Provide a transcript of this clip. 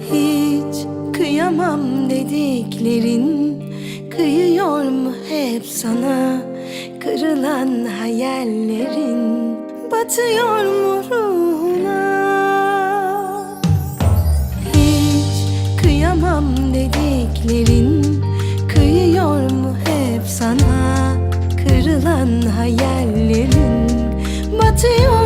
Hiç kıyamam dediklerin Kıyıyor mu hep sana Kırılan hayallerin Batıyor mu ruhuna Hiç kıyamam dediklerin Kıyıyor mu hep sana Kırılan hayallerin batıyor.